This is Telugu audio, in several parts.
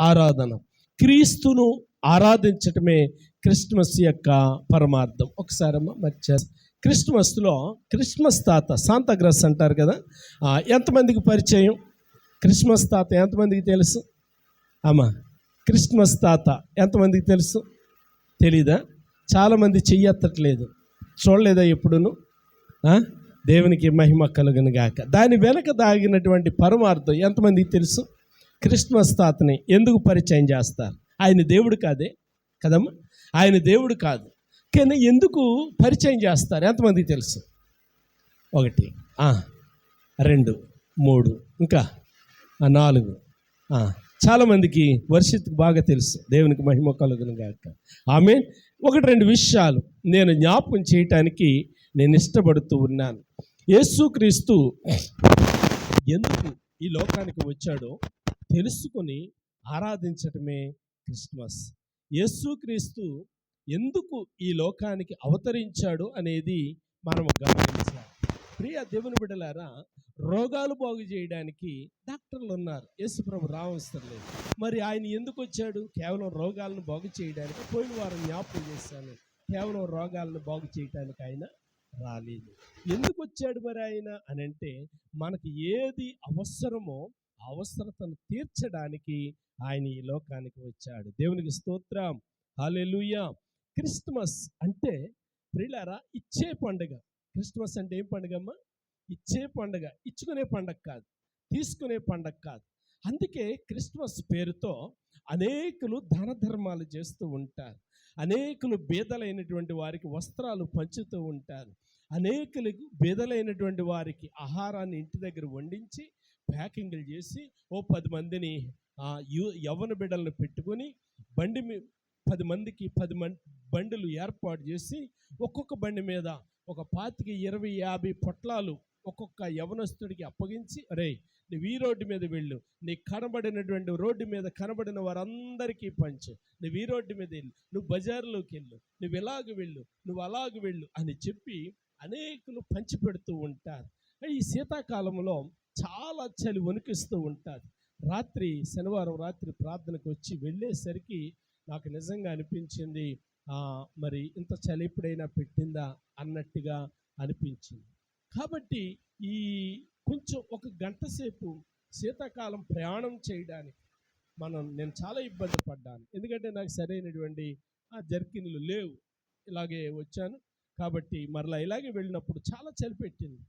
ఆరాధన. క్రీస్తును ఆరాధించటమే క్రిస్మస్ యొక్క పరమార్థం. ఒకసారమ్మా మర్చారు క్రిస్మస్లో క్రిస్మస్ తాత శాంతగ్రస్ అంటారు కదా ఎంతమందికి పరిచయం? క్రిస్మస్ తాత ఎంతమందికి తెలుసు? అమ్మా క్రిస్మస్ తాత ఎంతమందికి తెలుసు? తెలీదా? చాలామంది చెయ్యెత్తట్లేదు. చూడలేదా ఎప్పుడును? దేవునికి మహిమ కలుగును గాక. దాని వెనక దాగినటువంటి పరమార్థం ఎంతమందికి తెలుసు? క్రిస్మస్ తాతని ఎందుకు పరిచయం చేస్తారు? ఆయన దేవుడు కాదే కదమ్మా? ఆయన దేవుడు కాదు. కానీ ఎందుకు పరిచయం చేస్తారు? ఎంతమందికి తెలుసు? ఒకటి రెండు మూడు ఇంకా నాలుగు చాలామందికి వర్షిత్కు బాగా తెలుసు. దేవునికి మహిమ కలుగును గాక. ఆమె ఒకటి రెండు విషయాలు నేను జ్ఞాపకం చేయటానికి నేను ఇష్టపడుతూ ఉన్నాను. యేసుక్రీస్తు ఎందుకు ఈ లోకానికి వచ్చాడో తెలుసుకొని ఆరాధించటమే క్రిస్మస్. యేసుక్రీస్తు ఎందుకు ఈ లోకానికి అవతరించాడు అనేది మనం గమనించాలి. ప్రియ దేవుని బిడ్డలారా రోగాలు బాగు చేయడానికి డాక్టర్లు ఉన్నారు యేసుప్రభు రావసరం లేదు. మరి ఆయన ఎందుకు వచ్చాడు? కేవలం రోగాలను బాగు చేయడానికి పోయిన వారం జ్ఞాపకం చేశాను. కేవలం రోగాలను బాగు చేయడానికి ఆయన రాలేదు. ఎందుకు వచ్చాడు మరి ఆయన అని అంటే మనకి ఏది అవసరమో అవసరతను తీర్చడానికి ఆయన ఈ లోకానికి వచ్చాడు. దేవునికి స్తోత్రం. హాలెలుయా క్రిస్మస్ అంటే ప్రిలారా ఇచ్చే పండుగ. క్రిస్మస్ అంటే ఏం పండుగ అమ్మా ఇచ్చే పండుగ. ఇచ్చుకునే పండగ కాదు. తీసుకునే పండగ కాదు. అందుకే క్రిస్మస్ పేరుతో అనేకులు దాన ధర్మాలు చేస్తూ ఉంటారు. అనేకులు బేదలైనటువంటి వారికి వస్త్రాలు పంచుతూ ఉంటారు. అనేకులకు బీదలైనటువంటి వారికి ఆహారాన్ని ఇంటి దగ్గర వండించి ప్యాకింగ్లు చేసి ఓ పది మందిని ఆ, యు యవ్వన బిడ్డలను పెట్టుకొని బండి మీ పది మందికి పది మం బండులు ఏర్పాటు చేసి ఒక్కొక్క బండి మీద ఒక పాతికి ఇరవై యాభై పొట్లాలు ఒక్కొక్క యవనస్తుడికి అప్పగించి అరే నువ్వు ఈ రోడ్డు మీద వెళ్ళు. నీకు కనబడినటువంటి రోడ్డు మీద కనబడిన వారందరికీ పంచు. నువ్వు ఈ రోడ్డు మీద వెళ్ళు. నువ్వు బజార్లోకి వెళ్ళు. నువ్వు ఇలాగ వెళ్ళు. నువ్వు అలాగ వెళ్ళు అని చెప్పి అనేకులు పంచిపెడుతూ ఉంటారు. ఈ శీతాకాలంలో చాలా చలి వణికిస్తూ ఉంటుంది. రాత్రి శనివారం రాత్రి ప్రార్థనకు వచ్చి వెళ్ళేసరికి నాకు నిజంగా అనిపించింది మరి ఇంత చలి ఎప్పుడైనా పెట్టిందా? అన్నట్టుగా అనిపించింది. కాబట్టి ఈ కొంచెం ఒక గంట సేపు శీతాకాలం ప్రయాణం చేయడానికి మనం నేను చాలా ఇబ్బంది పడ్డాను. ఎందుకంటే నాకు సరైనటువంటి ఆ జర్కిన్లు లేవు. ఇలాగే వచ్చాను. కాబట్టి మరలా ఇలాగే వెళ్ళినప్పుడు చాలా చలి పెట్టింది.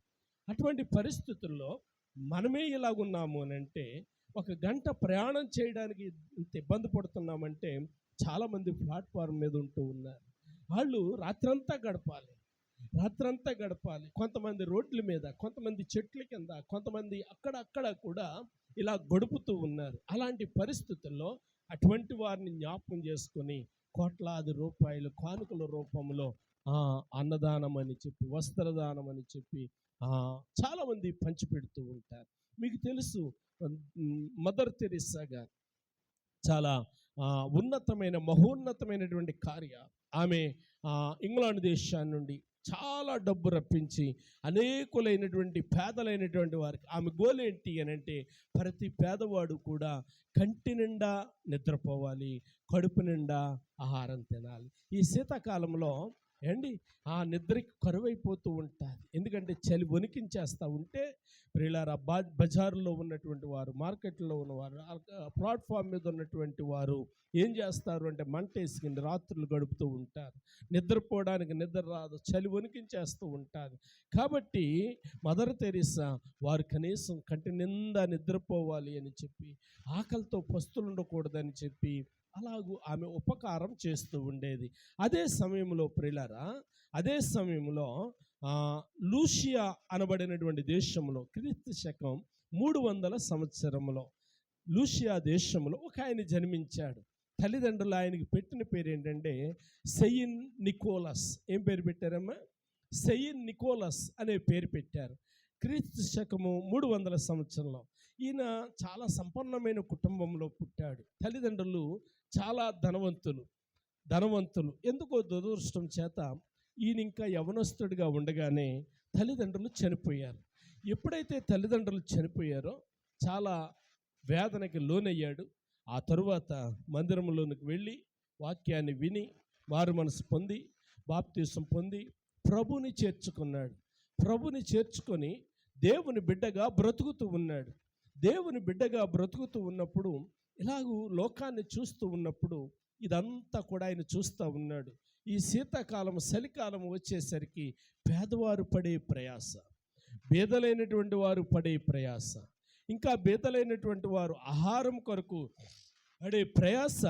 అటువంటి పరిస్థితుల్లో మనమే ఇలాగున్నాము అని అంటే ఒక గంట ప్రయాణం చేయడానికి ఇంత ఇబ్బంది పడుతున్నామంటే చాలామంది ప్లాట్ఫామ్ మీద ఉంటూ ఉన్నారు. వాళ్ళు రాత్రంతా గడపాలి. రాత్రంతా గడపాలి. కొంతమంది రోడ్ల మీద కొంతమంది చెట్ల కింద కొంతమంది అక్కడక్కడ కూడా ఇలా గడుపుతూ ఉన్నారు. అలాంటి పరిస్థితుల్లో అటువంటి వారిని జ్ఞాపకం చేసుకొని కోట్లాది రూపాయలు కానుకల రూపంలో అన్నదానం అని చెప్పి వస్త్రదానం అని చెప్పి చాలామంది పంచిపెడుతూ ఉంటారు. మీకు తెలుసు మదర్ తెరిస్సా గారు చాలా ఉన్నతమైన మహోన్నతమైనటువంటి కార్య. ఆమె ఇంగ్లాండ్ దేశాన్ని నుండి చాలా డబ్బు రప్పించి అనేకులైనటువంటి పేదలైనటువంటి వారికి ఆమె గోల్ ఏంటి అని అంటే ప్రతి పేదవాడు కూడా కంటి నిండా నిద్రపోవాలి కడుపు నిండా ఆహారం తినాలి. ఈ శీతాకాలంలో ఏండి ఆ నిద్రకి కరువైపోతూ ఉంటుంది ఎందుకంటే చలి వణికించేస్తూ ఉంటే ప్రియులారా బా బజారులో ఉన్నటువంటి వారు మార్కెట్లో ఉన్నవారు ప్లాట్ఫామ్ మీద ఉన్నటువంటి వారు ఏం చేస్తారు అంటే మంట వేసుకుని రాత్రులు గడుపుతూ ఉంటారు. నిద్రపోవడానికి నిద్ర రాదు చలి వణికించేస్తూ ఉంటారు. కాబట్టి మదర్ తెరీసా వారు కనీసం కంటి నిండా నిద్రపోవాలి అని చెప్పి ఆకలితో పస్తులు ఉండకూడదని చెప్పి అలాగూ ఆమె ఉపకారం చేస్తూ ఉండేది. అదే సమయంలో ప్రిలరా అదే సమయంలో లూషియా అనబడినటువంటి దేశంలో క్రీస్తు శకం మూడు వందల సంవత్సరంలో లూషియా దేశంలో ఒక ఆయన జన్మించాడు. తల్లిదండ్రులు ఆయనకి పెట్టిన పేరు ఏంటంటే సెయిన్ నికోలస్. ఏం పేరు పెట్టారమ్మా? సెయిన్ నికోలస్ అనే పేరు పెట్టారు. క్రీస్తు శకము మూడు వందల సంవత్సరంలో ఈయన చాలా సంపన్నమైన కుటుంబంలో పుట్టాడు. తల్లిదండ్రులు చాలా ధనవంతులు ధనవంతులు. ఎందుకో దురదృష్టం చేత ఈయన ఇంకా యవనస్తుడిగా ఉండగానే తల్లిదండ్రులు చనిపోయారు. ఎప్పుడైతే తల్లిదండ్రులు చనిపోయారో చాలా వేదనకి లోనయ్యాడు. ఆ తరువాత మందిరంలోనికి వెళ్ళి వాక్యాన్ని విని మారు మనసు పొంది బాప్తీసం పొంది ప్రభుని చేర్చుకున్నాడు. ప్రభుని చేర్చుకొని దేవుని బిడ్డగా బ్రతుకుతూ ఉన్నాడు. దేవుని బిడ్డగా బ్రతుకుతూ ఉన్నప్పుడు ఇలాగూ లోకాన్ని చూస్తూ ఉన్నప్పుడు ఇదంతా కూడా ఆయన చూస్తూ ఉన్నాడు. ఈ శీతాకాలం చలికాలం వచ్చేసరికి పేదవారు పడే ప్రయాస బీదలైనటువంటి వారు పడే ప్రయాస ఇంకా బీదలైనటువంటి వారు ఆహారం కొరకు పడే ప్రయాస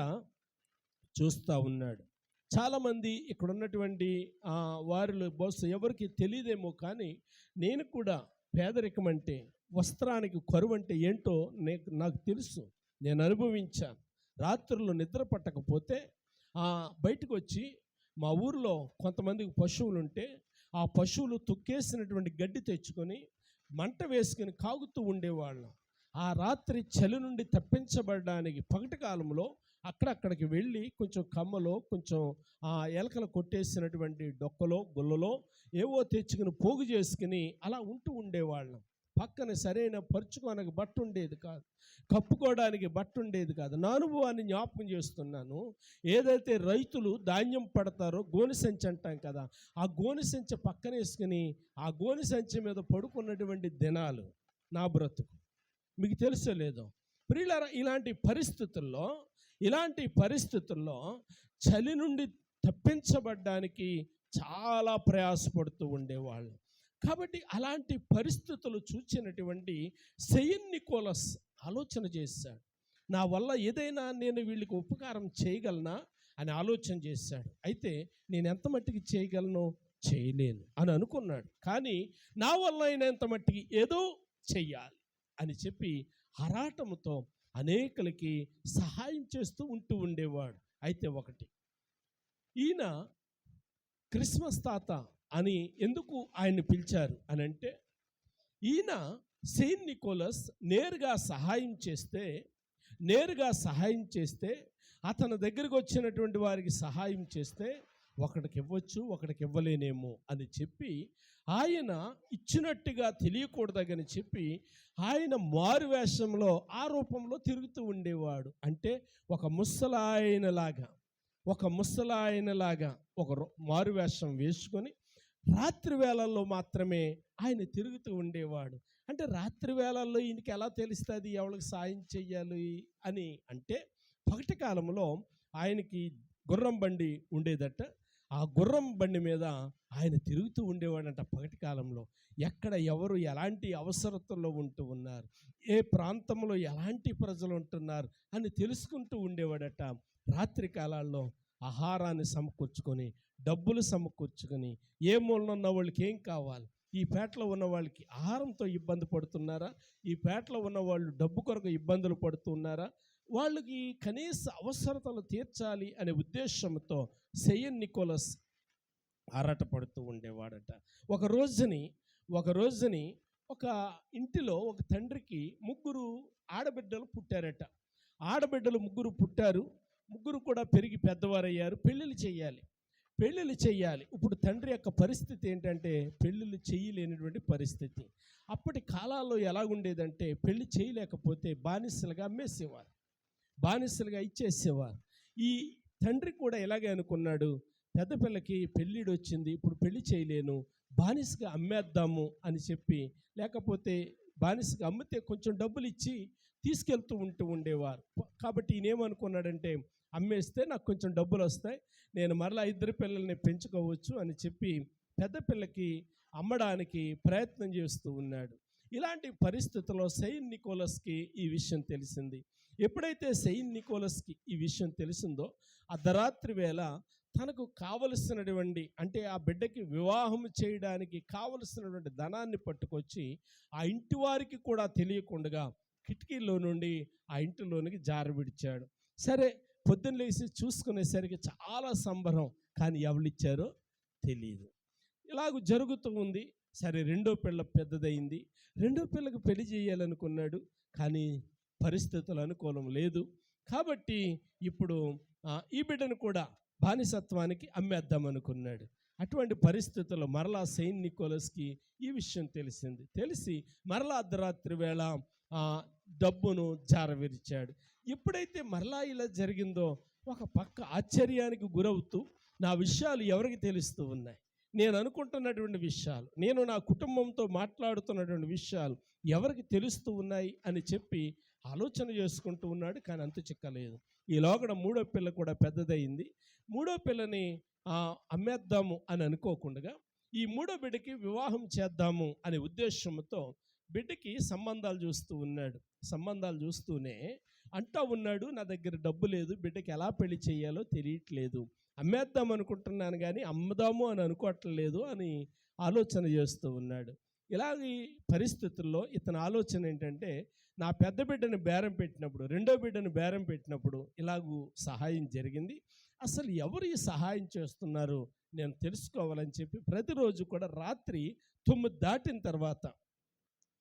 చూస్తూ ఉన్నాడు. చాలామంది ఇక్కడ ఉన్నటువంటి ఆ, వారిలో బహుశా ఎవరికి తెలియదేమో కానీ నేను కూడా పేదరికం అంటే వస్త్రానికి కరువు అంటే ఏంటో నాకు తెలుసు. నేను అనుభవించాను. రాత్రుల్లో నిద్ర పట్టకపోతే బయటకు వచ్చి మా ఊర్లో కొంతమందికి పశువులు ఉంటే ఆ పశువులు తొక్కేసినటువంటి గడ్డి తెచ్చుకొని మంట వేసుకుని కాగుతూ ఉండేవాళ్ళం. ఆ రాత్రి చలి నుండి తప్పించబడడానికి పగటి కాలంలో అక్కడక్కడికి వెళ్ళి కొంచెం కమ్మలో కొంచెం ఆ ఎలకలు కొట్టేసినటువంటి డొక్కలో గుల్లలో ఏవో తెచ్చుకుని పోగు చేసుకుని అలా ఉంటూ ఉండేవాళ్ళం. పక్కన సరైన పరుచుకోనకి బట్ట ఉండేది కాదు. కప్పుకోవడానికి బట్ట ఉండేది కాదు. నా అనుభవాన్ని జ్ఞాపకం చేస్తున్నాను. ఏదైతే రైతులు ధాన్యం పడతారో గోని సంచి అంటాం కదా ఆ గోని సంచి పక్కన వేసుకుని ఆ గోని సంచి మీద పడుకున్నటువంటి దినాలు నా బ్రతుకు. మీకు తెలుసో లేదో? ప్రియులారా ఇలాంటి పరిస్థితుల్లో ఇలాంటి పరిస్థితుల్లో చలి నుండి తప్పించబడ్డానికి చాలా ప్రయాసపడుతూ ఉండేవాళ్ళు. కాబట్టి అలాంటి పరిస్థితులు చూచినటువంటి సెయిన్ నికోలస్ ఆలోచన చేశాడు. నా వల్ల ఏదైనా నేను వీళ్ళకి ఉపకారం చేయగలనా అని ఆలోచన చేశాడు. అయితే నేను ఎంత మట్టికి చేయగలను? చేయలేను అని అనుకున్నాడు. కానీ నా వల్ల అయినంత మట్టికి? ఏదో చెయ్యాలి అని చెప్పి హరాటముతో అనేకులకి సహాయం చేస్తూ ఉంటూ ఉండేవాడు. అయితే ఒకటి ఈయన క్రిస్మస్ తాత అని ఎందుకు ఆయన్ని పిలిచారు అని అంటే ఈయన సెయింట్ నికోలస్ నేరుగా సహాయం చేస్తే నేరుగా సహాయం చేస్తే అతని దగ్గరికి వచ్చినటువంటి వారికి సహాయం చేస్తే ఒకడికి ఇవ్వచ్చు ఒకడికి ఇవ్వలేనేమో అని చెప్పి ఆయన ఇచ్చినట్టుగా తెలియకూడదని చెప్పి ఆయన మారు వేషంలో ఆ రూపంలో తిరుగుతూ ఉండేవాడు. అంటే ఒక ముసలాయనలాగా ఒక ముసలాయనలాగా ఒక రో- మారు వేషం వేసుకొని రాత్రి వేళల్లో మాత్రమే ఆయన తిరుగుతూ ఉండేవాడు. అంటే రాత్రి వేళల్లో ఈయనకి ఎలా తెలుస్తుంది? ఎవరికి సాయం చెయ్యాలి అని అంటే పగటి కాలంలో ఆయనకి గుర్రం బండి ఉండేదట. ఆ గుర్రం బండి మీద ఆయన తిరుగుతూ ఉండేవాడంట పగటి కాలంలో. ఎక్కడ ఎవరు ఎలాంటి అవసరతల్లో ఉంటూ ఉన్నారు? ఏ ప్రాంతంలో ఎలాంటి ప్రజలు ఉంటున్నారు? అని తెలుసుకుంటూ ఉండేవాడట. రాత్రి కాలాల్లో ఆహారాన్ని సమకూర్చుకొని డబ్బులు సమకూర్చుకొని ఏ మూలన ఉన్న వాళ్ళకి ఏం కావాలి? ఈ పేటలో ఉన్న వాళ్ళకి ఆహారంతో ఇబ్బంది పడుతున్నారా? ఈ పేటలో ఉన్న వాళ్ళు డబ్బు కొరకు ఇబ్బందులు పడుతున్నారా? వాళ్ళకి కనీస అవసరతలు తీర్చాలి అనే ఉద్దేశంతో సెయ్యన్ నికోలస్ ఆరాటపడుతూ ఉండేవాడట. ఒక రోజుని ఒక రోజుని ఒక ఇంటిలో ఒక తండ్రికి ముగ్గురు ఆడబిడ్డలు పుట్టారట. ఆడబిడ్డలు ముగ్గురు పుట్టారు. ముగ్గురు కూడా పెరిగి పెద్దవారయ్యారు. పెళ్ళిళ్ళు చేయాలి. పెళ్ళిళ్ళు చేయాలి. ఇప్పుడు తండ్రి యొక్క పరిస్థితి ఏంటంటే పెళ్ళిళ్ళు చేయలేనటువంటి పరిస్థితి. అప్పటి కాలాల్లో ఎలాగుండేదంటే పెళ్ళి చేయలేకపోతే బానిసలుగా అమ్మేసేవారు. బానిసలుగా ఇచ్చేసేవారు. ఈ తండ్రి కూడా ఇలాగే అనుకున్నాడు పెద్ద పిల్లకి పెళ్ళిడు వచ్చింది ఇప్పుడు పెళ్ళి చేయలేను బానిసగా అమ్మేద్దాము అని చెప్పి లేకపోతే బానిసగా అమ్మితే కొంచెం డబ్బులు ఇచ్చి తీసుకెళ్తూ ఉంటూ ఉండేవారు. కాబట్టి ఈయనేమనుకున్నాడంటే అమ్మేస్తే నాకు కొంచెం డబ్బులు వస్తాయి నేను మరలా ఇద్దరు పిల్లల్ని పెంచుకోవచ్చు అని చెప్పి పెద్ద పిల్లకి అమ్మడానికి ప్రయత్నం చేస్తూ ఉన్నాడు. ఇలాంటి పరిస్థితుల్లో సెయిన్ నికోలస్కి ఈ విషయం తెలిసింది. ఎప్పుడైతే సెయిన్ నికోలస్కి ఈ విషయం తెలిసిందో అర్ధరాత్రి వేళ తనకు కావలసినటువంటి అంటే ఆ బిడ్డకి వివాహం చేయడానికి కావలసినటువంటి ధనాన్ని పట్టుకొచ్చి ఆ ఇంటి వారికి కూడా తెలియకుండా కిటికీలో నుండి ఆ ఇంటిలోనికి జారబిడిచాడు సరే పొద్దున్న లేచి చూసుకునేసరికి చాలా సంబరం కానీ ఎవరిచ్చారో తెలియదు ఇలాగ జరుగుతూ ఉంది. సరే రెండో పిల్ల పెద్దదైంది రెండో పిల్లకు పెళ్ళి చేయాలనుకున్నాడు కానీ పరిస్థితులు అనుకూలం లేదు. కాబట్టి ఇప్పుడు ఈ బిడ్డను కూడా బానిసత్వానికి అమ్మేద్దాం అనుకున్నాడు. అటువంటి పరిస్థితుల్లో మరలా సెయింట్ నికోలస్కి ఈ విషయం తెలిసింది. తెలిసి మరలా అర్ధరాత్రి వేళ డబ్బును జారవిరిచాడు. ఎప్పుడైతే మరలా ఇలా జరిగిందో ఒక పక్క ఆశ్చర్యానికి గురవుతూ నా విషయాలు ఎవరికి తెలుస్తూ ఉన్నాయి? నేను అనుకుంటున్నటువంటి విషయాలు నేను నా కుటుంబంతో మాట్లాడుతున్నటువంటి విషయాలు ఎవరికి తెలుస్తూ ఉన్నాయి అని చెప్పి ఆలోచన చేసుకుంటూ ఉన్నాడు కానీ అంతు చిక్కలేదు. ఈ లోగడ మూడో పిల్ల కూడా పెద్దదయింది. మూడో పిల్లని అమ్మేద్దాము అని అనుకోకుండా ఈ మూడో బిడ్డకి వివాహం చేద్దాము అనే ఉద్దేశంతో బిడ్డకి సంబంధాలు చూస్తూ ఉన్నాడు. సంబంధాలు చూస్తూనే అంటా ఉన్నాడు నా దగ్గర డబ్బు లేదు బిడ్డకి ఎలా పెళ్ళి చేయాలో తెలియట్లేదు. అమ్మేద్దాం అనుకుంటున్నాను కానీ అమ్మదాము అని అనుకోవట్లేదు అని ఆలోచన చేస్తూ ఉన్నాడు. ఇలాగ ఈ పరిస్థితుల్లో ఇతని ఆలోచన ఏంటంటే నా పెద్ద బిడ్డను బేరం పెట్టినప్పుడు రెండో బిడ్డను బేరం పెట్టినప్పుడు ఇలాగూ సహాయం జరిగింది. అసలు ఎవరు ఈ సహాయం చేస్తున్నారు? నేను తెలుసుకోవాలని చెప్పి ప్రతిరోజు కూడా రాత్రి తొమ్మిది దాటిన తర్వాత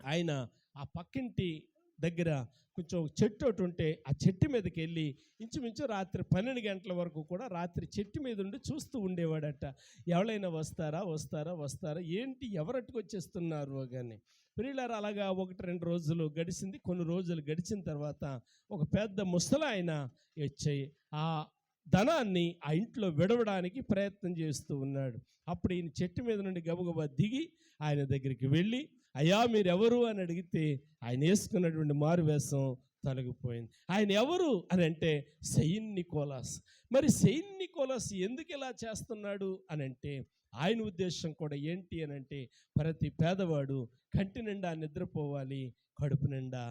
ఆయన ఆ పక్కింటి దగ్గర కొంచెం చెట్టు ఒకటి ఉంటే ఆ చెట్టు మీదకి వెళ్ళి ఇంచుమించు రాత్రి పన్నెండు గంటల వరకు కూడా రాత్రి చెట్టు మీద ఉండి చూస్తూ ఉండేవాడట. ఎవరైనా వస్తారా? వస్తారా? వస్తారా? ఏంటి? ఎవరట్టుకు వచ్చేస్తున్నారు కానీ పిల్లలు అలాగా ఒకటి రెండు రోజులు గడిచింది. కొన్ని రోజులు గడిచిన తర్వాత ఒక పెద్ద ముసలాయన వచ్చాయి ఆ ధనాన్ని ఆ ఇంట్లో విడవడానికి ప్రయత్నం చేస్తూ ఉన్నాడు. అప్పుడు ఈయన చెట్టు మీద నుండి గబగబా దిగి ఆయన దగ్గరికి వెళ్ళి అయ్యా మీరెవరు అని అడిగితే ఆయన వేసుకున్నటువంటి మారువేషం తొలగిపోయింది. ఆయన ఎవరు అని అంటే సెయిన్ నికోలాస్. మరి సెయిన్ నికోలాస్ ఎందుకు ఇలా చేస్తున్నాడు అని అంటే ఆయన ఉద్దేశం కూడా ఏంటి అని అంటే ప్రతి పేదవాడు కంటి నిండా నిద్రపోవాలి కడుపు నిండా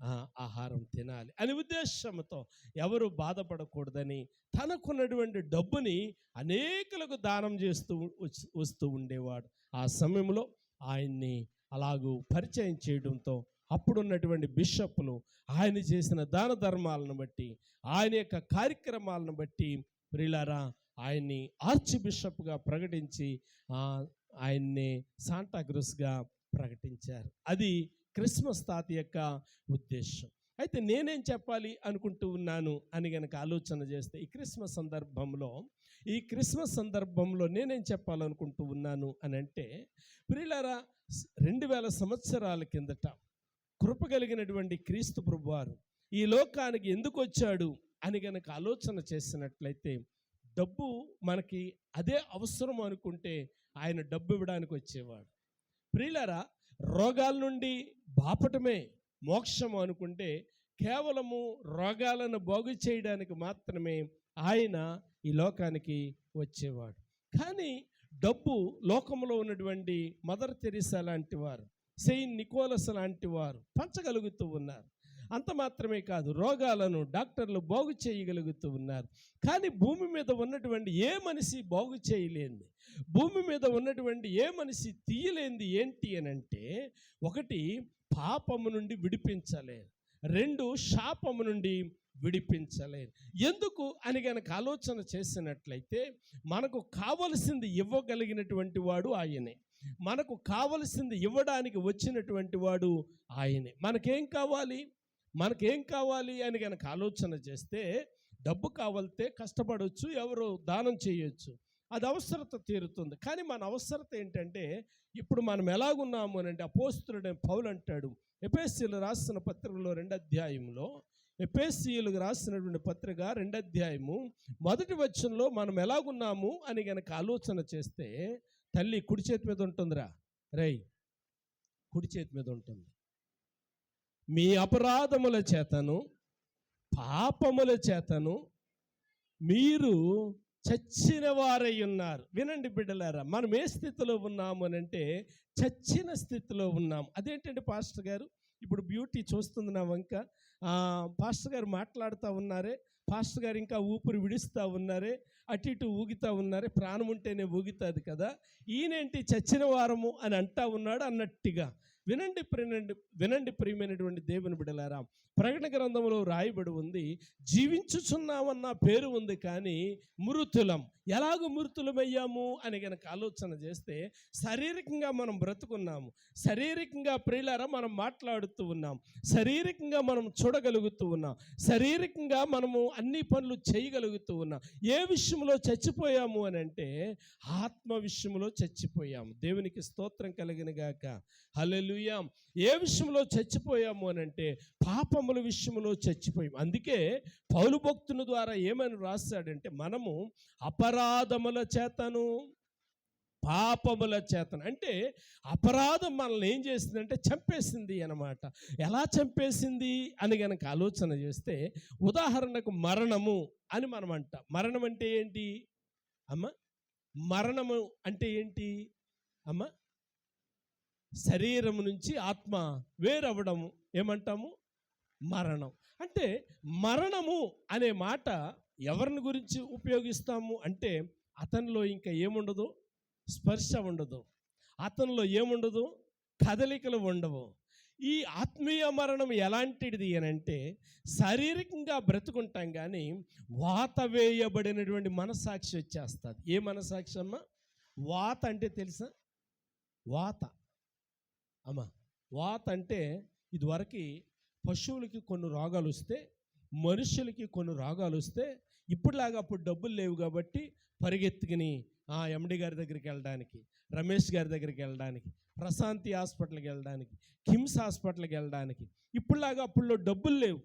ఆ, ఆహారం తినాలి అనే ఉద్దేశంతో ఎవరు బాధపడకూడదని తనకున్నటువంటి డబ్బుని అనేకులకు దానం చేస్తూ వస్తూ ఉండేవాడు. ఆ సమయంలో ఆయన్ని అలాగూ పరిచయం చేయడంతో అప్పుడున్నటువంటి బిషప్లు ఆయన చేసిన దాన ధర్మాలను బట్టి ఆయన యొక్క కార్యక్రమాలను బట్టి ప్రిలారా ఆయన్ని ఆర్చ్ బిషప్గా ప్రకటించి ఆయన్ని శాంటాగ్రస్గా ప్రకటించారు. అది క్రిస్మస్ తాత యొక్క ఉద్దేశం. అయితే నేనేం చెప్పాలి అనుకుంటూ ఉన్నాను అని గనక ఆలోచన చేస్తే ఈ క్రిస్మస్ సందర్భంలో ఈ క్రిస్మస్ సందర్భంలో నేనేం చెప్పాలనుకుంటూ ఉన్నాను అని అంటే ప్రియులారా రెండు వేల సంవత్సరాల కిందట కృప కలిగినటువంటి క్రీస్తు ప్రభువారు ఈ లోకానికి ఎందుకు వచ్చాడు అని గనక ఆలోచన చేసినట్లయితే డబ్బు మనకి అదే అవసరం అనుకుంటే ఆయన డబ్బు ఇవ్వడానికి వచ్చేవాడు. ప్రియులరా రోగాల నుండి బాపటమే మోక్షం అనుకుంటే కేవలము రోగాలను బాగు చేయడానికి మాత్రమే ఆయన ఈ లోకానికి వచ్చేవాడు. కానీ డబ్బు లోకంలో ఉన్నటువంటి మదర్ తెరిసా లాంటి వారు సెయిన్ నికోలస్ లాంటి వారు పంచగలుగుతూ ఉన్నారు. అంత మాత్రమే కాదు రోగాలను డాక్టర్లు బాగు చేయగలుగుతూ ఉన్నారు. కానీ భూమి మీద ఉన్నటువంటి ఏ మనిషి బాగు చేయలేంది? భూమి మీద ఉన్నటువంటి ఏ మనిషి తీయలేంది ఏంటి అని అంటే ఒకటి పాపము నుండి విడిపించలేదు రెండు శాపము నుండి విడిపించలేరు ఎందుకు? అని గనక ఆలోచన చేసినట్లయితే మనకు కావలసింది ఇవ్వగలిగినటువంటి వాడు ఆయనే. మనకు కావలసింది ఇవ్వడానికి వచ్చినటువంటి వాడు ఆయనే. మనకేం కావాలి? మనకేం కావాలి? అని కనుక ఆలోచన చేస్తే డబ్బు కావాలితే కష్టపడవచ్చు ఎవరు దానం చేయొచ్చు. అది అవసరత తీరుతుంది. కానీ మన అవసరత ఏంటంటే ఇప్పుడు మనం ఎలాగున్నాము అని అంటే అపోస్తుడైన పౌలు అంటాడు ఎపిఎస్సీలు రాసిన పత్రికలో రెండు అధ్యాయంలో ఎపిఎస్సీలకు రాసినటువంటి పత్రిక రెండు అధ్యాయము మొదటి వచనంలో మనం ఎలాగున్నాము అని గనక ఆలోచన చేస్తే తల్లి కుడి చేతి మీద ఉంటుందిరా. రై కుడి చేతి మీద ఉంటుంది. మీ అపరాధముల చేతను పాపముల చేతను మీరు చచ్చిన వారై ఉన్నారు. వినండి బిడ్డలారా మనం ఏ స్థితిలో ఉన్నాము అని అంటే చచ్చిన స్థితిలో ఉన్నాం. అదేంటంటే పాస్టర్ గారు? ఇప్పుడు బ్యూటీ చూస్తుంది నా వంక. పాస్టర్ గారు మాట్లాడుతూ ఉన్నారే పాస్టర్ గారు ఇంకా ఊపిరి విడుస్తూ ఉన్నారే అటు ఇటు ఊగుతూ ఉన్నారే ప్రాణం ఉంటేనే ఊగుతుంది కదా ఈయనేంటి చచ్చిన వారము అని అంటా ఉన్నాడు అన్నట్టుగా. వినండి వినండి వినండి ప్రియమైనటువంటి దేవుని బిడలారా ప్రకటన గ్రంథంలో రాయబడి ఉంది జీవించుచున్నామన్న పేరు ఉంది కానీ మృతులం. ఎలాగ మృతులమయ్యాము అని గనక ఆలోచన చేస్తే శారీరకంగా మనం బ్రతుకున్నాము. శారీరకంగా ప్రియులారా మనం మాట్లాడుతూ ఉన్నాం. శారీరకంగా మనం చూడగలుగుతూ ఉన్నాం. శారీరకంగా మనము అన్ని పనులు చేయగలుగుతూ ఉన్నాం. ఏ విషయంలో చచ్చిపోయాము అని అంటే ఆత్మ విషయంలో చచ్చిపోయాము. దేవునికి స్తోత్రం కలిగిన గాక. హల్లెలూయా. హాలెలుయ ఏ విషయంలో చచ్చిపోయాము అని అంటే పాపముల విషయంలో చచ్చిపోయాము. అందుకే పౌలు భక్తుని ద్వారా ఏమని రాస్తాడంటే మనము అపరాధముల చేతను పాపముల చేతన. అంటే అపరాధం మనల్ని ఏం చేసిందంటే చంపేసింది అనమాట ఎలా చంపేసింది అని గనక ఆలోచన చేస్తే ఉదాహరణకు మరణము అని మనం అంట. మరణం అంటే ఏంటి? అమ్మ మరణము అంటే ఏంటి? అమ్మ శరీరం నుంచి ఆత్మ వేరవడము ఏమంటాము? మరణం. అంటే మరణము అనే మాట ఎవరిని గురించి ఉపయోగిస్తాము అంటే అతనిలో ఇంకా ఏముండదు? స్పర్శ ఉండదు. అతనిలో ఏముండదు? కదలికలు ఉండవు. ఈ ఆత్మీయ మరణం ఎలాంటిది అని అంటే శారీరకంగా బ్రతుకుంటాం కానీ వాత వేయబడినటువంటి మనసాక్షి వచ్చేస్తుంది. ఏ మనసాక్షి అమ్మా? వాత అంటే తెలుసా? వాత. అమ్మా వాత అంటే ఇదివరకు పశువులకి కొన్ని రోగాలు వస్తే మనుషులకి కొన్ని రోగాలు వస్తే ఇప్పుడులాగా అప్పుడు డబ్బులు లేవు కాబట్టి పరిగెత్తుకుని ఆ ఎండి గారి దగ్గరికి వెళ్ళడానికి రమేష్ గారి దగ్గరికి వెళ్ళడానికి ప్రశాంతి హాస్పిటల్కి వెళ్ళడానికి కిమ్స్ హాస్పిటల్కి వెళ్ళడానికి ఇప్పుడులాగా అప్పుడులో డబ్బులు లేవు.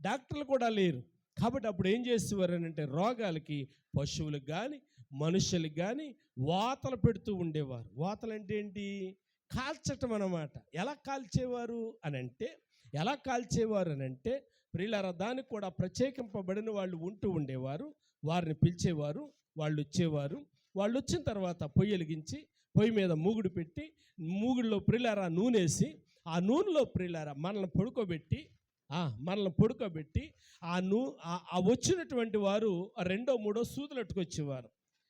డాక్టర్లు కూడా లేరు. కాబట్టి అప్పుడు ఏం చేసేవారు అని అంటే రోగాలకి పశువులకు కానీ మనుషులకు కానీ వాతలు పెడుతూ ఉండేవారు. వాతలు అంటే ఏంటి? కాల్చటం అన్నమాట ఎలా కాల్చేవారు అని అంటే ఎలా కాల్చేవారు అని అంటే ప్రియులారా దానికి కూడా ప్రత్యేకింపబడిన వాళ్ళు ఉంటూ ఉండేవారు వారిని పిలిచేవారు వాళ్ళు వచ్చేవారు. వాళ్ళు వచ్చిన తర్వాత పొయ్యి వెలిగించి పొయ్యి మీద మూగుడు పెట్టి మూగుడులో ప్రిలారా నూనెసి ఆ నూనెలో ప్రిలారా మనల్ని పడుకోబెట్టి ఆ, మనల్ని పడుకోబెట్టి ఆ నూ ఆ- ఆ వచ్చినటువంటి వారు రెండో మూడో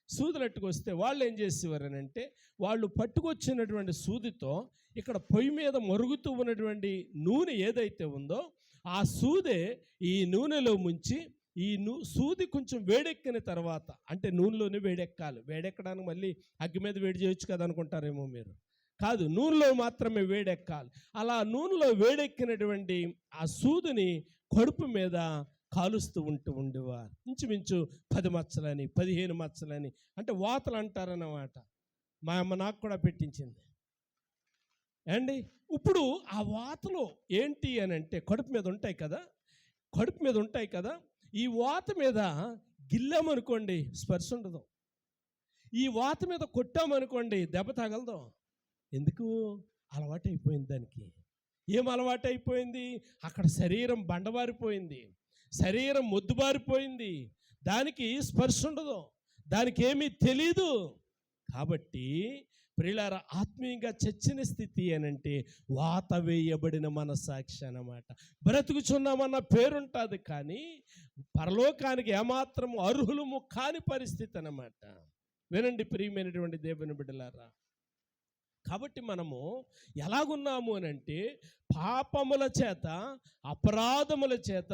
సూదులట్టుకు వస్తే వాళ్ళు ఏం చేసేవారు అని అంటే వాళ్ళు పట్టుకొచ్చినటువంటి సూదితో ఇక్కడ పొయ్యి మీద మరుగుతూ ఉన్నటువంటి నూనె ఏదైతే ఉందో ఆ సూదే ఈ నూనెలో ముంచి ఈ నూ సూది కొంచెం వేడెక్కిన తర్వాత అంటే నూనెలోనే వేడెక్కాలి. వేడెక్కడానికి మళ్ళీ అగ్గి మీద వేడి చేయొచ్చు కదా అనుకుంటారేమో మీరు. కాదు నూనెలో మాత్రమే వేడెక్కాలి. అలా నూనెలో వేడెక్కినటువంటి ఆ సూదిని కడుపు మీద కాలుస్తూ ఉంటూ ఉండేవారు. ఇంచుమించు పది మచ్చలని పదిహేను మచ్చలని అంటే వాతలు అంటారన్నమాట. మా అమ్మ నాకు కూడా పెట్టించింది. అండి ఇప్పుడు ఆ వాతలు ఏంటి అని అంటే కడుపు మీద ఉంటాయి కదా? కడుపు మీద ఉంటాయి కదా? ఈ వాత మీద గిల్లామనుకోండి స్పర్శ ఉండదు. ఈ వాత మీద కొట్టామనుకోండి దెబ్బ తగలదు. ఎందుకు? అలవాటు అయిపోయింది దానికి. ఏం అలవాటు అయిపోయింది అక్కడ శరీరం బండబారిపోయింది శరీరం మొద్దుబారిపోయింది. దానికి స్పర్శ ఉండదు. దానికి ఏమీ తెలీదు. కాబట్టి ప్రియులార ఆత్మీయంగా చచ్చిన స్థితి అని అంటే వాత వేయబడిన మనసాక్షి అన్నమాట. బ్రతుకుచున్నామన్న పేరుంటుంది కానీ పరలోకానికి ఏమాత్రం అర్హులము కాని పరిస్థితి అన్నమాట. వినండి ప్రియమైనటువంటి దేవుని బిడ్డలారా. కాబట్టి మనము ఎలాగున్నాము అని అంటే పాపముల చేత అపరాధముల చేత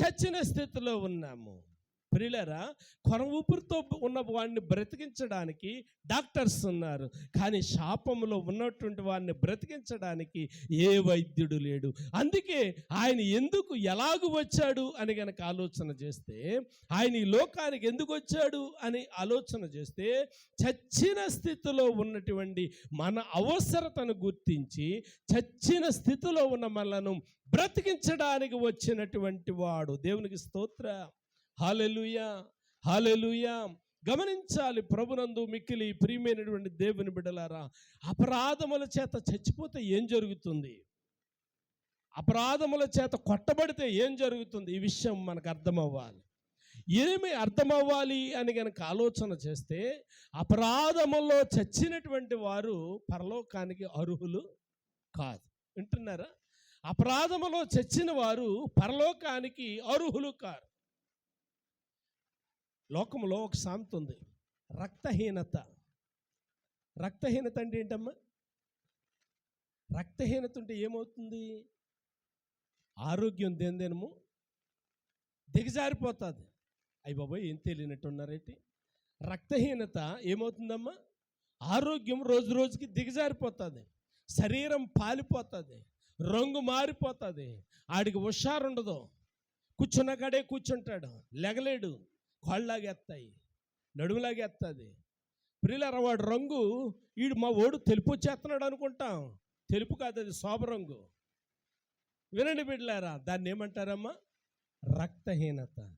చచ్చిన స్థితిలో ఉన్నాము. ప్రియులరా కొన ఊపిరితో ఉన్న వాడిని బ్రతికించడానికి డాక్టర్స్ ఉన్నారు. కానీ శాపంలో ఉన్నటువంటి వాడిని బ్రతికించడానికి ఏ వైద్యుడు లేడు. అందుకే ఆయన ఎందుకు ఎలాగు వచ్చాడు అని కనుక ఆలోచన చేస్తే ఆయన ఈ లోకానికి ఎందుకు వచ్చాడు అని ఆలోచన చేస్తే చచ్చిన స్థితిలో ఉన్నటువంటి మన అవసరతను గుర్తించి చచ్చిన స్థితిలో ఉన్న మనలను బ్రతికించడానికి వచ్చినటువంటి వాడు. దేవునికి స్తోత్ర. హాలెలుయా హాలెలుయా గమనించాలి ప్రభునందు మిక్కిలి ప్రియమైనటువంటి దేవుని బిడ్డలారా అపరాధముల చేత చచ్చిపోతే ఏం జరుగుతుంది? అపరాధముల చేత కొట్టబడితే ఏం జరుగుతుంది? ఈ విషయం మనకు అర్థమవ్వాలి. ఏమి అర్థమవ్వాలి అని కనుక ఆలోచన చేస్తే అపరాధములో చచ్చినటువంటి వారు పరలోకానికి అర్హులు కాదు. వింటున్నారా? అపరాధములో చచ్చిన వారు పరలోకానికి అర్హులు కారు. లోకంలో ఒక సామెత ఉంది. రక్తహీనత. రక్తహీనత అంటే ఏంటమ్మా? రక్తహీనత ఉంటే ఏమవుతుంది? ఆరోగ్యం దేనిదేనము? దిగజారిపోతుంది. అయ్యి బాబోయ్ ఏం తెలియనట్టున్నారేంటి రక్తహీనత ఏమవుతుందమ్మా? ఆరోగ్యం రోజు రోజుకి దిగజారిపోతుంది. శరీరం పాలిపోతుంది. రంగు మారిపోతుంది. ఆడికి హుషారు ఉండదు కూర్చున్న కాడే కూర్చుంటాడు. లెగలేడు. కాళ్ళలాగేస్తాయి నడుములాగేస్తుంది ప్రియులర వాడు రంగు ఈడు మా ఓడు తెలుపు వచ్చేస్తున్నాడు అనుకుంటాం. తెలుపు కాదు అది శోభ రంగు. వినండి బిడ్డలారా దాన్ని ఏమంటారమ్మా? రక్తహీనత.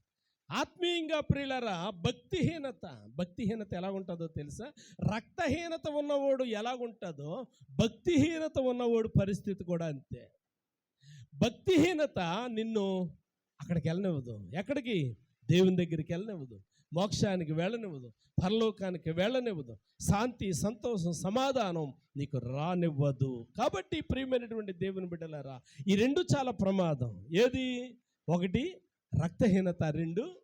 ఆత్మీయంగా ప్రియులరా భక్తిహీనత. భక్తిహీనత ఎలా ఉంటుందో తెలుసా? రక్తహీనత ఉన్నవాడు ఎలాగుంటుందో భక్తిహీనత ఉన్నవాడు పరిస్థితి కూడా అంతే. భక్తిహీనత నిన్ను అక్కడికి వెళ్ళనివ్వదు. ఎక్కడికి? దేవుని దగ్గరికి వెళ్ళనివ్వదు. మోక్షానికి వెళ్ళనివ్వదు. పరలోకానికి వెళ్ళనివ్వదు. శాంతి సంతోషం సమాధానం నీకు రానివ్వదు. కాబట్టి ప్రియమైనటువంటి దేవుని బిడ్డలారా ఈ రెండు చాలా ప్రమాదం. ఏది? ఒకటి రక్తహీనత. రెండు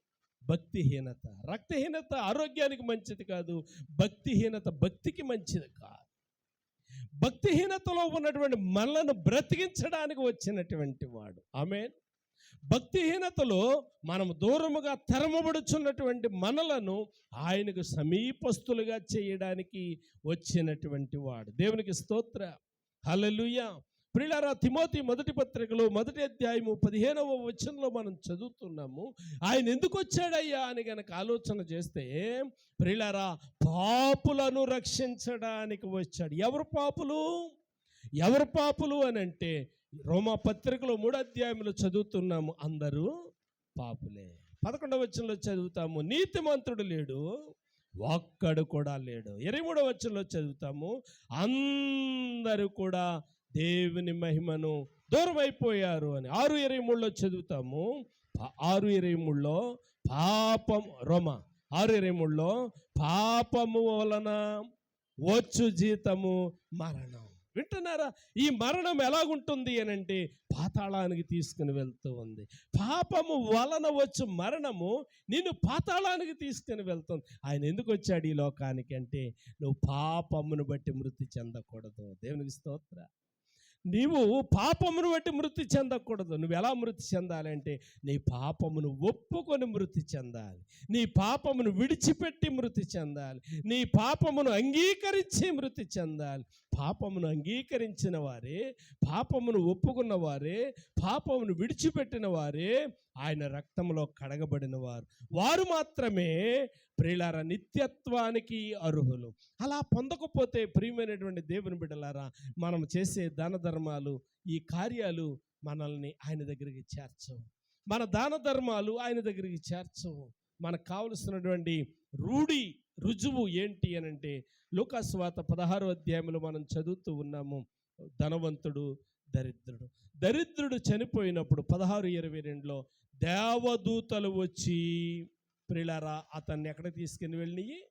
భక్తిహీనత. రక్తహీనత ఆరోగ్యానికి మంచిది కాదు. భక్తిహీనత భక్తికి మంచిది కాదు. భక్తిహీనతలో ఉన్నటువంటి మనలను బ్రతికించడానికి వచ్చినటువంటి వాడు. ఆమె భక్తిహీనతలో మనం దూరముగా తరమబడుచున్నటువంటి మనలను ఆయనకు సమీపస్తులుగా చేయడానికి వచ్చినటువంటి వాడు. దేవునికి స్తోత్ర. హలలుయ ప్రిలారా తిమోతి మొదటి పత్రికలో మొదటి అధ్యాయము పదిహేనవ వచనంలో మనం చదువుతున్నాము. ఆయన ఎందుకు వచ్చాడయ్యా అని గనక ఆలోచన చేస్తే ప్రిలారా పాపులను రక్షించడానికి వచ్చాడు. ఎవరు పాపులు? ఎవరు పాపులు అని అంటే రోమా పత్రికలో మూడు అధ్యాయంలో చదువుతున్నాము. అందరూ పాపులే. పదకొండవ వచనంలో చదువుతాము. నీతిమంతుడు లేడు ఒక్కడు కూడా లేడు. ఇరవై మూడవ వచనంలో చదువుతాము. అందరూ కూడా దేవుని మహిమను దూరం అయిపోయారు అని. ఆరు ఇరవై మూడులో చదువుతాము. పా- ఆరు ఇరవై మూడులో పాపం రోమ ఆరు ఇరవై మూడులో పాపము వలన వచ్చు జీతము మరణం. వింటున్నారా? ఈ మరణం ఎలాగుంటుంది అని అంటే పాతాళానికి తీసుకుని వెళ్తూ ఉంది. పాపము వలన వచ్చు మరణము నిన్ను పాతాళానికి తీసుకుని వెళ్తుంది. ఆయన ఎందుకు వచ్చాడు ఈ లోకానికి అంటే నువ్వు పాపమును బట్టి మృతి చెందకూడదు. దేవునికి స్తోత్ర. నీవు పాపమును బట్టి మృతి చెందకూడదు. నువ్వు ఎలా మృతి చెందాలంటే నీ పాపమును ఒప్పుకొని మృతి చెందాలి. నీ పాపమును విడిచిపెట్టి మృతి చెందాలి. నీ పాపమును అంగీకరించి మృతి చెందాలి. పాపమును అంగీకరించిన వారే పాపమును ఒప్పుకున్న వారే పాపమును విడిచిపెట్టిన వారే ఆయన రక్తంలో కడగబడిన వారు. వారు మాత్రమే ప్రియులార నిత్యత్వానికి అర్హులు. అలా పొందకపోతే ప్రియమైనటువంటి దేవుని బిడ్డలారా మనం చేసే దాన ధర్మాలు ఈ కార్యాలు మనల్ని ఆయన దగ్గరికి చేర్చవు. మన దాన ధర్మాలు ఆయన దగ్గరికి చేర్చవు. మనకు కావలసినటువంటి రూఢి రుజువు ఏంటి అని అంటే లోకాస్వాత పదహారో అధ్యాయంలో మనం చదువుతూ ఉన్నాము ధనవంతుడు దరిద్రుడు. దరిద్రుడు చనిపోయినప్పుడు పదహారు ఇరవై రెండులో దేవదూతలు వచ్చి ప్రిలారా అతన్ని ఎక్కడ తీసుకుని వెళ్ళి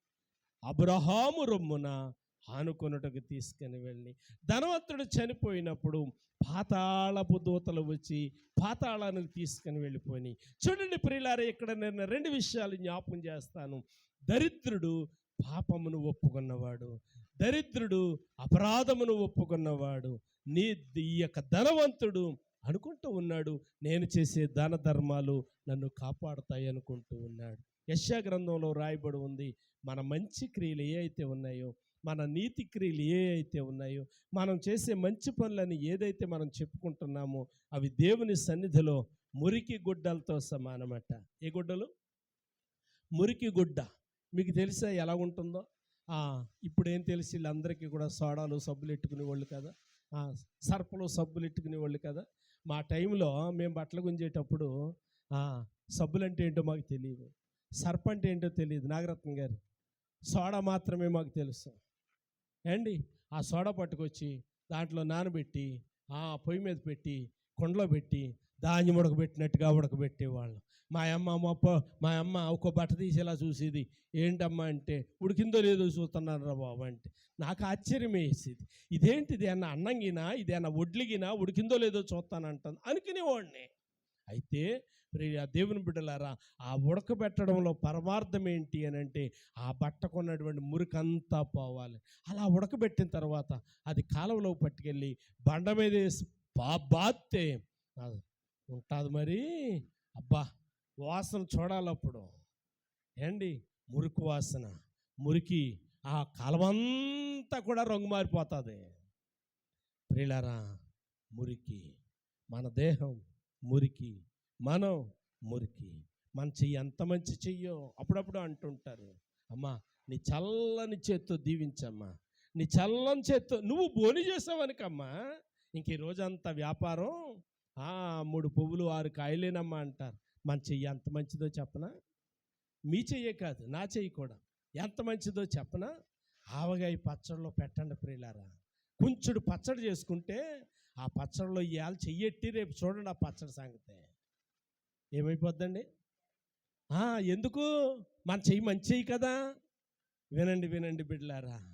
అబ్రహాము రొమ్మున ఆనుకొనుటకు తీసుకుని వెళ్ళి ధనవంతుడు చనిపోయినప్పుడు పాతాళపు దూతలు వచ్చి పాతాళానికి తీసుకుని వెళ్ళిపోయి చూడండి ప్రియులారా ఇక్కడ నేను రెండు విషయాలు జ్ఞాపం చేస్తాను. దరిద్రుడు పాపమును ఒప్పుకున్నవాడు. దరిద్రుడు అపరాధమును ఒప్పుకున్నవాడు. నీ ఈ యొక్క ధనవంతుడు అనుకుంటూ ఉన్నాడు నేను చేసే దాన ధర్మాలు నన్ను కాపాడుతాయి అనుకుంటూ ఉన్నాడు. యశా గ్రంథంలో రాయబడి ఉంది మన మంచి క్రియలు ఏ అయితే ఉన్నాయో మన నీతి క్రియలు ఏ అయితే ఉన్నాయో మనం చేసే మంచి పనులని ఏదైతే మనం చెప్పుకుంటున్నామో అవి దేవుని సన్నిధిలో మురికి గుడ్డలతో సమానమట. ఏ గుడ్డలు? మురికి గుడ్డ. మీకు తెలిసా ఎలా ఉంటుందో? ఇప్పుడేం ఇప్పుడు ఏం తెలిసి వీళ్ళందరికీ కూడా సోడాలు సబ్బులు ఎట్టుకునే వాళ్ళు కదా సర్పలు సబ్బులు ఎట్టుకునే వాళ్ళు కదా? మా టైంలో మేము బట్టలు గుంజేటప్పుడు సబ్బులు అంటే ఏంటో మాకు తెలియదు సర్ప అంటే ఏంటో తెలియదు నాగరత్న గారు. సోడా మాత్రమే మాకు తెలుసు. ఏండి? ఆ సోడా పట్టుకొచ్చి దాంట్లో నానబెట్టి ఆ పొయ్యి మీద పెట్టి కొండలో పెట్టి ధాన్యం ఉడకబెట్టినట్టుగా ఉడకబెట్టేవాళ్ళం. మా అమ్మ మొప్ప మా అమ్మ ఒక బట్ట తీసేలా చూసేది. ఏంటమ్మా అంటే ఉడికిందో లేదో చూస్తున్నాను రా బాబు అంటే. నాకు ఆశ్చర్యం వేసేది. ఇదేంటిది? అన్న అన్నంగినా ఇదేనా వడ్లిగినా ఉడికిందో లేదో చూస్తానంటుంది అనుకునేవాడిని. అయితే ఆ దేవుని బిడ్డలారా ఆ ఉడకబెట్టడంలో పరమార్థం ఏంటి అని అంటే ఆ బట్టకున్నటువంటి మురికంతా పోవాలి. అలా ఉడకబెట్టిన తర్వాత అది కాలువలో పట్టుకెళ్ళి బండ మీద వేసి బా బాత్తే ఉంటుంది మరి. అబ్బా వాసన చూడాలప్పుడు. ఏండి? మురికి వాసన. మురికి ఆ కాలమంతా కూడా రంగు మారిపోతుంది. ప్రిలరా మురికి. మన దేహం మురికి. మనం మురికి. మన చెయ్యి ఎంత మంచి చెయ్యో అప్పుడప్పుడు అంటుంటారు. అమ్మా నీ చల్లని చేత్తో దీవించమ్మా. నీ చల్లని చేత్తో నువ్వు బోని చేసావనుకమ్మా. ఇంక ఈ రోజంతా వ్యాపారం మూడు పువ్వులు ఆరు కాయలేనమ్మా అంటారు. మన చెయ్యి ఎంత మంచిదో చెప్పనా? మీ చెయ్యే కాదు నా చెయ్యి కూడా. ఎంత మంచిదో చెప్పనా? ఆవగాయ పచ్చడిలో పెట్టండి ప్రియులారా. కొంచెడు పచ్చడి చేసుకుంటే ఆ పచ్చడిలో ఇవాళ చెయ్యెట్టి రేపు చూడండి ఆ పచ్చడి సంగతే. ఏమైపోద్దండి? ఎందుకు? మన చెయ్యి మంచి చెయ్యి కదా. వినండి వినండి బిడ్డలారా.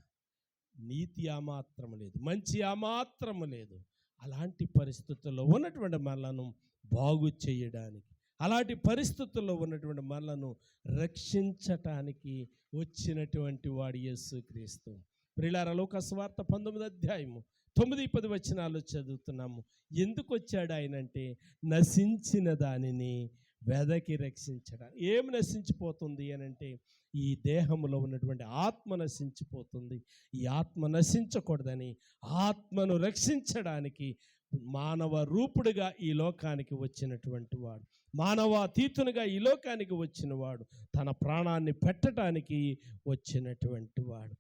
నీతి ఆమాత్రం లేదు మంచి ఆమాత్రం లేదు. అలాంటి పరిస్థితుల్లో ఉన్నటువంటి మనలను బాగు చేయడానికి అలాంటి పరిస్థితుల్లో ఉన్నటువంటి మనలను రక్షించటానికి వచ్చినటువంటి వాడు యేసు క్రీస్తు ప్రిలార లోక స్వార్థ పంతొమ్మిది అధ్యాయము తొమ్మిది పది వచనాలు చదువుతున్నాము. ఎందుకు వచ్చాడు ఆయనంటే నశించిన దానిని వెదకి రక్షించడానికి ఏం నశించిపోతుంది అని అంటే ఈ దేహంలో ఉన్నటువంటి ఆత్మ నశించిపోతుంది. ఈ ఆత్మ నశించకూడదని ఆత్మను రక్షించడానికి మానవ రూపుడుగా ఈ లోకానికి వచ్చినటువంటి వాడు. మానవాతీతునిగా ఈ లోకానికి వచ్చినవాడు తన ప్రాణాన్ని పెట్టడానికి వచ్చినటువంటి వాడు.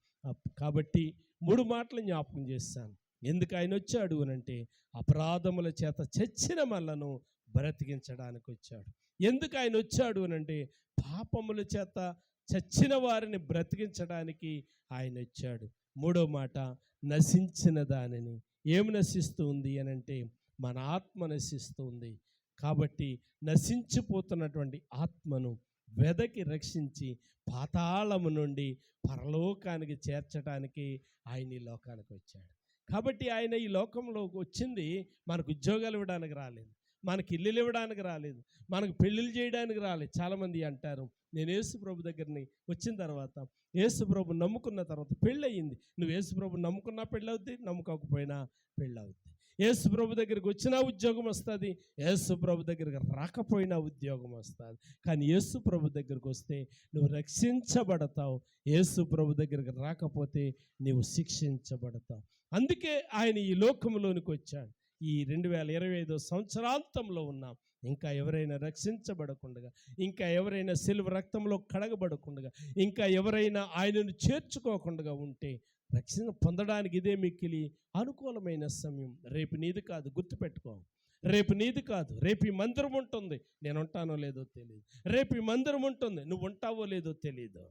కాబట్టి మూడు మాటలు జ్ఞాపకం చేస్తాను. ఎందుకు ఆయన వచ్చాడు అనంటే అపరాధముల చేత చచ్చిన మళ్ళను బ్రతికించడానికి వచ్చాడు ఎందుకు ఆయన వచ్చాడు అనంటే పాపముల చేత చచ్చిన వారిని బ్రతికించడానికి ఆయన వచ్చాడు. మూడో మాట నశించిన దానిని ఏమి నశిస్తూ ఉంది అని అంటే మన ఆత్మ నశిస్తూ ఉంది. కాబట్టి నశించిపోతున్నటువంటి ఆత్మను వెదకి రక్షించి పాతాళము నుండి పరలోకానికి చేర్చడానికి ఆయన ఈ లోకానికి వచ్చాడు. కాబట్టి ఆయన ఈ లోకంలోకి వచ్చింది మనకు ఉద్యోగాలు ఇవ్వడానికి రాలేదు. మనకి ఇల్లులు ఇవ్వడానికి రాలేదు. మనకు పెళ్ళిళ్ళు చేయడానికి రాలేదు. చాలామంది అంటారు నేను యేసుప్రభు దగ్గరని వచ్చిన తర్వాత యేసుప్రభు నమ్ముకున్న తర్వాత పెళ్ళి అయ్యింది నువ్వు యేసుప్రభు నమ్ముకున్నా పెళ్ళి అవుద్ది నమ్ముకోకపోయినా పెళ్ళి అవుద్ది యేసుప్రభు దగ్గరికి వచ్చినా ఉద్యోగం వస్తుంది యేసుప్రభు దగ్గరికి రాకపోయినా ఉద్యోగం వస్తుంది. కానీ యేసుప్రభు దగ్గరికి వస్తే నువ్వు రక్షించబడతావు. యేసుప్రభు దగ్గరికి రాకపోతే నీవు శిక్షించబడతావు. అందుకే ఆయన ఈ లోకంలోనికి వచ్చాడు. ఈ రెండు వేల ఇరవై ఐదో సంవత్సరాంతంలో ఉన్నాం. ఇంకా ఎవరైనా రక్షించబడకుండా ఇంకా ఎవరైనా సిల్వ రక్తంలో కడగబడకుండా ఇంకా ఎవరైనా ఆయనను చేర్చుకోకుండా ఉంటే రక్షణ పొందడానికి ఇదే మిక్కిలి అనుకూలమైన సమయం. రేపు నీది కాదు గుర్తుపెట్టుకో. రేపు నీది కాదు రేపు ఈ మందిరం ఉంటుంది. నేను ఉంటానో లేదో తెలియదు రేపు ఈ మందిరం ఉంటుంది నువ్వు ఉంటావో లేదో తెలియదు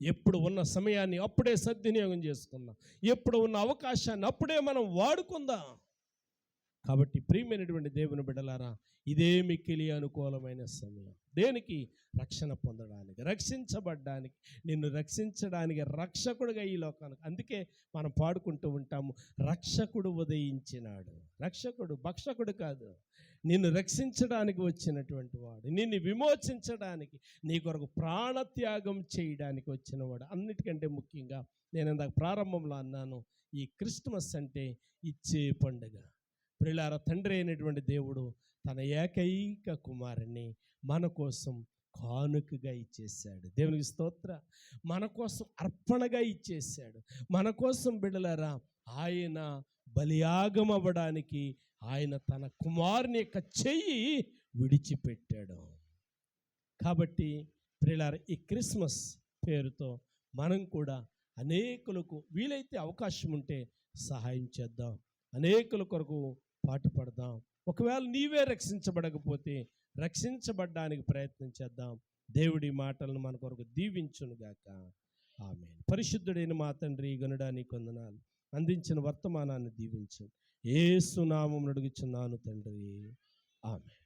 ఎప్పుడు ఉన్న సమయాన్ని అప్పుడే సద్వినియోగం చేసుకుందాం. ఎప్పుడు ఉన్న అవకాశాన్ని అప్పుడే మనం వాడుకుందాం. కాబట్టి ప్రియమైనటువంటి దేవుని బిడ్డలారా ఇదే మిక్కిలి అనుకూలమైన సమయం. దేనికి? రక్షణ పొందడానికి రక్షించబడ్డానికి నిన్ను రక్షించడానికి రక్షకుడుగా ఈ లోకానికి. అందుకే మనం పాడుకుంటూ ఉంటాము రక్షకుడు ఉదయించినాడు. రక్షకుడు భక్షకుడు కాదు. నిన్ను రక్షించడానికి వచ్చినటువంటి వాడు నిన్ను విమోచించడానికి నీ కొరకు ప్రాణత్యాగం చేయడానికి వచ్చినవాడు. అన్నిటికంటే ముఖ్యంగా నేను ఇందాక ప్రారంభంలో అన్నాను ఈ క్రిస్మస్ అంటే ఇచ్చే పండుగ. ప్రిలార తండ్రి అయినటువంటి దేవుడు తన ఏకైక కుమారుని మన కోసం కానుకగా ఇచ్చేసాడు దేవునికి స్తోత్ర. మన కోసం అర్పణగా ఇచ్చేసాడు మన కోసం బిడ్డలారా ఆయన బలియాగం అవ్వడానికి ఆయన తన కుమారుని యొక్క చెయ్యి విడిచిపెట్టాడు. కాబట్టి ప్రిలార ఈ క్రిస్మస్ పేరుతో మనం కూడా అనేకులకు వీలైతే అవకాశం ఉంటే సహాయం చేద్దాం. అనేకుల కొరకు పాటుపడదాం ఒకవేళ నీవే రక్షించబడకపోతే రక్షించబడ్డానికి ప్రయత్నం చేద్దాం. దేవుడి మాటలను మన కొరకు దీవించునుగాక ఆమె పరిశుద్ధుడైన మా తండ్రి గనుడానికి కొందనాలు. అందించిన వర్తమానాన్ని దీవించు. ఏ సునామం అడుగుచున్నాను తండ్రి. ఆమె